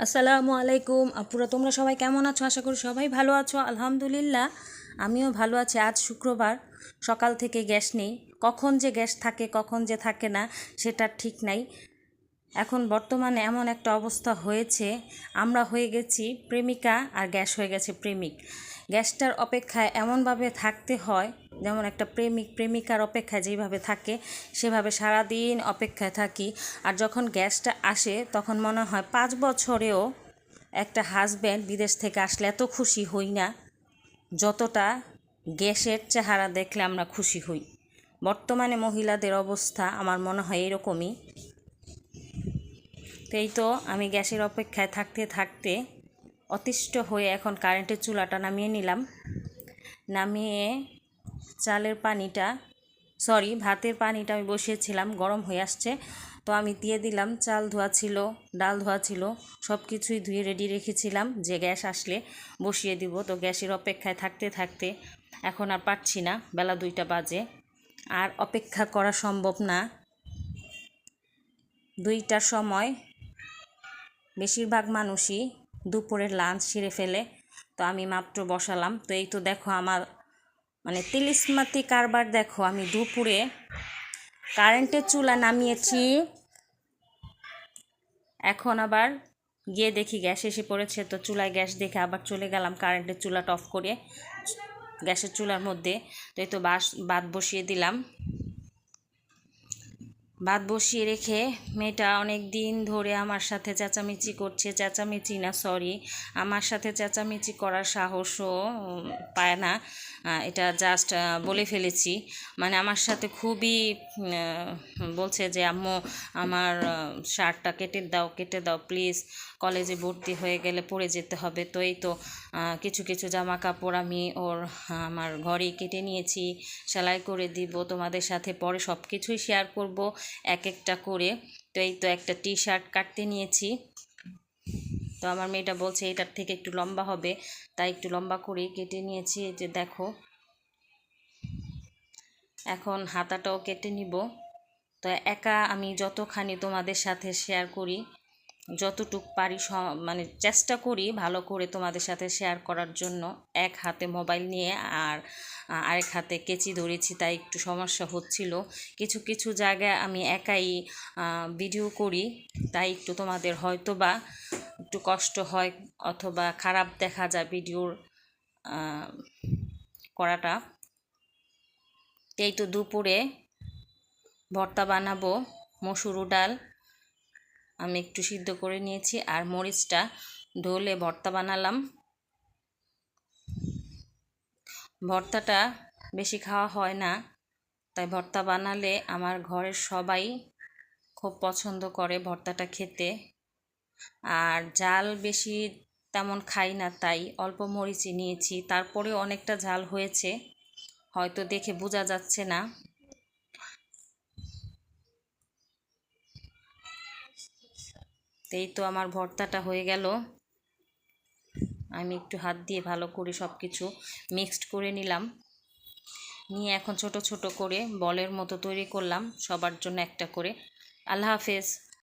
আসসালামু আলাইকুম। আপুরা, তোমরা সবাই কেমন আছো? আশা করি সবাই ভালো আছো। আলহামদুলিল্লাহ, আমিও ভালো আছি। আজ শুক্রবার, সকাল থেকে গ্যাস নেই। কখন যে গ্যাস থাকে, কখন যে থাকে না, সেটা ঠিক নাই। এখন বর্তমানে এমন একটা অবস্থা হয়েছে, আমরা হয়ে গেছি প্রেমিকা আর গ্যাস হয়ে গেছে প্রেমিক। গ্যাসটার অপেক্ষায় এমনভাবে থাকতে হয়, যেমন একটা প্রেমিক, প্রেমিকার অপেক্ষায় যেভাবে থাকে, সেভাবে সারাদিন অপেক্ষায় থাকি। আর যখন গ্যাসটা আসে, তখন মনে হয় পাঁচ বছরেও একটা হাজব্যান্ড বিদেশ থেকে আসলে এত খুশি হই না, যতটা গ্যাসের চেহারা দেখলে আমরা খুশি হই। বর্তমানে মহিলাদের অবস্থা আমার মনে হয় এরকমই। এই তো আমি গ্যাসের অপেক্ষায় থাকতে থাকতে অতিষ্ঠ হয়ে এখন কারেন্টের চুলাটা নামিয়ে নিলাম। নামিয়ে চালের পানিটা সরি ভাতের পানিটা আমি বসিয়েছিলাম, গরম হয়ে আসছে। তো আমি দিয়ে দিলাম, চাল ধোয়া ছিল, ডাল ধোয়া ছিল সব কিছুই ধুয়ে রেডি রেখেছিলাম। যে গ্যাস আসলে বসিয়ে দিব, তো গ্যাসের অপেক্ষায় থাকতে থাকতে এখন আর পারছি না, বেলা দুইটা বাজে। আর অপেক্ষা করা সম্ভব না। দুইটার সময় বেশিরভাগ মানুষই দুপুরের লাঞ্চ সেরে ফেলে। তো আমি মাত্র বসালাম। তো এই তো দেখো আমার মানে তিলিসমাতি কারবার দেখো, আমি দুপুরে কারেন্টের চুলা নামিয়েছি। এখন আবার গিয়ে দেখি গ্যাস এসে পড়েছে, তো চুলায় গ্যাস দেখে আবার চলে গেলাম কারেন্টের চুলাটা অফ করে, গ্যাসের চুলার মধ্যে। তো এই তো বাস, বাদ বসিয়ে দিলাম। ভাত বসিয়ে রেখে মেয়েটা অনেক দিন ধরে আমার সাথে চেঁচামেচি করছে, চেঁচামেচি না সরি আমার সাথে চেঁচামেচি করার সাহসও পায় না। এটা জাস্ট বলে ফেলেছি। মানে আমার সাথে খুবই বলছে যে, আম্মু, আমার শার্টটা কেটে দাও কেটে দাও প্লিজ কলেজে ভর্তি হয়ে গেলে পড়ে যেতে হবে। তো এই তো কিছু কিছু জামা কাপড় আমি ওর আমার ঘরেই কেটে নিয়েছি, সেলাই করে দিব, তোমাদের সাথে পরে সব কিছুই শেয়ার করব, এক একটা করে। তো এই তো একটা টি শার্ট কাটতে নিয়েছি। তো আমার মেয়েটা বলছে, এটার থেকে একটু লম্বা হবে। তাই একটু লম্বা করেই কেটে নিয়েছি, এই যে দেখো। এখন হাতাটাও কেটে নিব। তো একা আমি যতখানি তোমাদের সাথে শেয়ার করি, যতটুক পারি মানে চেষ্টা করি ভালো করে তোমাদের সাথে শেয়ার করার জন্য। এক হাতে মোবাইল নিয়ে আর, আরেক হাতে কেচি ধরেছি, তাই একটু সমস্যা হচ্ছিল। কিছু কিছু জায়গায় আমি একাই ভিডিও করি, তাই একটু তোমাদের হয়তো বা একটু কষ্ট হয় অথবা খারাপ দেখা যায় ভিডিওর করাটা। এই তো দুপুরে ভর্তা বানাবো, মসুর ডাল আমি একটু সিদ্ধ করে নিয়েছি আর মরিচটা ঢোলে ভর্তা বানালাম। ভর্তাটা বেশি খাওয়া হয় না, তাই ভর্তা বানালে আমার ঘরের সবাই খুব পছন্দ করে ভর্তাটা খেতে। আর জাল বেশি তেমন খাই না, তাই অল্প মরিচই নিয়েছি। তারপরে অনেকটা ঝাল হয়েছে, হয়তো দেখে বোঝা যাচ্ছে না। এই তো আমার ভর্তাটা হয়ে গেল। আমি একটু হাত দিয়ে ভালো করে সব কিছু মিক্সড করে নিলাম। নিয়ে এখন ছোট ছোট করে বলের মতো তৈরি করলাম, সবার জন্য একটা করে। আল্লাহ হাফেজ।